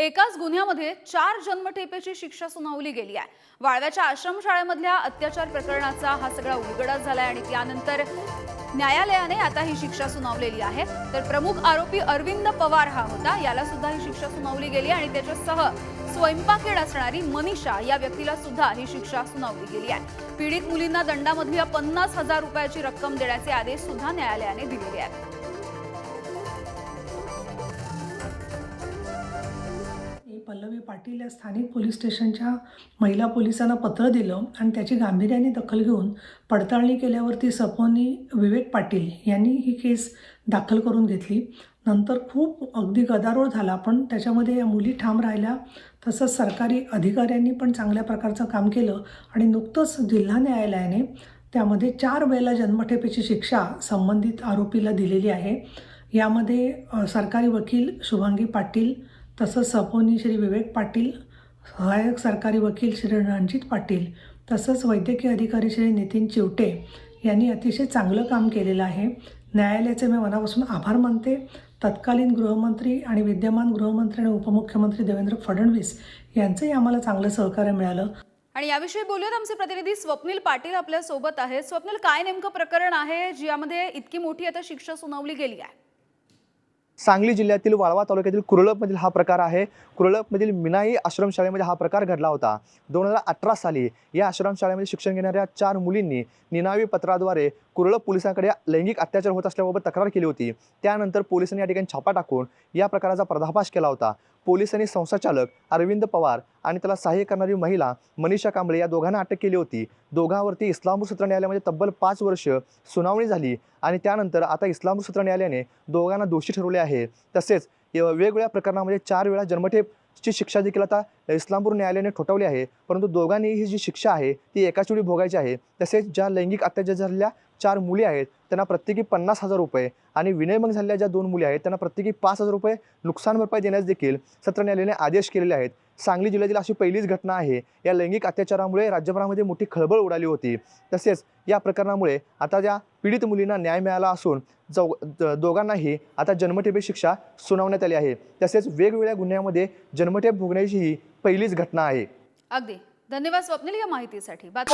एकाच गुन्ह्यामध्ये चार जन्मठेपेची शिक्षा सुनावली गेली आहे. वाळव्याच्या आश्रमशाळेमधल्या अत्याचार प्रकरणाचा हा सगळा उलगडा झालाय आणि त्यानंतर न्यायालयाने आता ही शिक्षा सुनावलेली आहे. तर प्रमुख आरोपी अरविंद पवार हा होता. याला सुद्धा ही शिक्षा सुनावली गेली आणि त्याच्यासह स्वयंपाकेड असणारी मनीषा या व्यक्तीला सुद्धा ही शिक्षा सुनावली गेली आहे. पीडित मुलींना दंडामधल्या पन्नास हजार रुपयाची रक्कम देण्याचे आदेश सुद्धा न्यायालयाने दिलेले आहेत. पल्लवी पाटील या स्थानिक पोलीस स्टेशनच्या महिला पोलिसांना पत्र दिलं आणि त्याची गांभीर्याने दखल घेऊन पडताळणी केल्यावरती सपोनी विवेक पाटील यांनी ही केस दाखल करून घेतली. नंतर खूप अगदी गदारोळ झाला पण त्याच्यामध्ये या मुली ठाम राहिल्या. तसंच सरकारी अधिकाऱ्यांनी पण चांगल्या प्रकारचं काम केलं आणि नुकतंच जिल्हा न्यायालयाने त्यामध्ये चार वेळेला जन्मठेपेची शिक्षा संबंधित आरोपीला दिलेली आहे. यामध्ये सरकारी वकील शुभांगी पाटील तसंच सपोनी श्री विवेक पाटील सहाय्यक सरकारी वकील श्री रणजित पाटील तसंच वैद्यकीय अधिकारी श्री नितीन चिवटे यांनी अतिशय चांगलं काम केलेलं आहे. न्यायालयाचे मी मनापासून आभार मानते. तत्कालीन गृहमंत्री आणि विद्यमान गृहमंत्री आणि उपमुख्यमंत्री देवेंद्र फडणवीस यांचंही आम्हाला चांगलं सहकार्य मिळालं. आणि याविषयी बोलूयात आमचे प्रतिनिधी स्वप्नील पाटील आपल्यासोबत आहेत. स्वप्नील काय नेमकं प्रकरण आहे? ज्यामध्ये इतकी मोठी आता शिक्षा सुनावली गेली आहे. सांगली जिल्ह्यातील वाळवा तालुक्यातील कुरळपमधील हा प्रकार आहे. कुरळपमधील मिनाई आश्रमशाळेमध्ये हा प्रकार घडला होता. दोन हजार अठरा साली या आश्रमशाळेमध्ये शिक्षण घेणाऱ्या चार मुलींनी निनावी पत्राद्वारे कुरळ पोलिसांकडे लैंगिक अत्याचार होत असल्याबाबत तक्रार केली होती. त्यानंतर पोलिसांनी या ठिकाणी छापा टाकून या प्रकाराचा पर्दाफाश केला होता. पोलिसांनी संस्थाचालक अरविंद पवार आणि त्याला सहाय्य करणारी महिला मनीषा कांबळे या दोघांना अटक केली होती. दोघांवरती इस्लामपूर सत्र न्यायालयामध्ये तब्बल पाच वर्ष सुनावणी झाली आणि त्यानंतर आता इस्लामपूर सत्र न्यायालयाने दोघांना दोषी ठरवले आहे. तसेच वेगवेगळ्या प्रकरणामध्ये चार वेळा जन्मठेपची शिक्षा देखील आता इस्लामपूर न्यायालयाने ठोठावली आहे. परंतु दोघांनी ही जी शिक्षा आहे ती एकाच वेळी भोगायची आहे. तसेच ज्या लैंगिक अत्याचार झालेल्या चार मुली आहेत त्यांना प्रत्येकी पन्नास हजार रुपये आणि विनयभंग झालेल्या ज्या दोन मुली आहेत त्यांना प्रत्येकी पाच हजार रुपये नुकसान भरपाई देण्यास देखील सत्र न्यायालयाने आदेश केलेले आहेत. सांगली जिल्ह्यातील अशी पहिलीच घटना आहे. या लैंगिक अत्याचारामुळे राज्यभरामध्ये मोठी खळबळ उडाली होती. तसेच या प्रकरणामुळे आता त्या पीडित मुलींना न्याय मिळाला असून जौ दोघांनाही आता जन्मठेपी शिक्षा सुनावण्यात आली आहे. तसेच वेगवेगळ्या गुन्ह्यामध्ये जन्मठेप भोगण्याचीही पहिलीच घटना आहे. अगदी. धन्यवाद स्वप्नील या माहितीसाठी. बात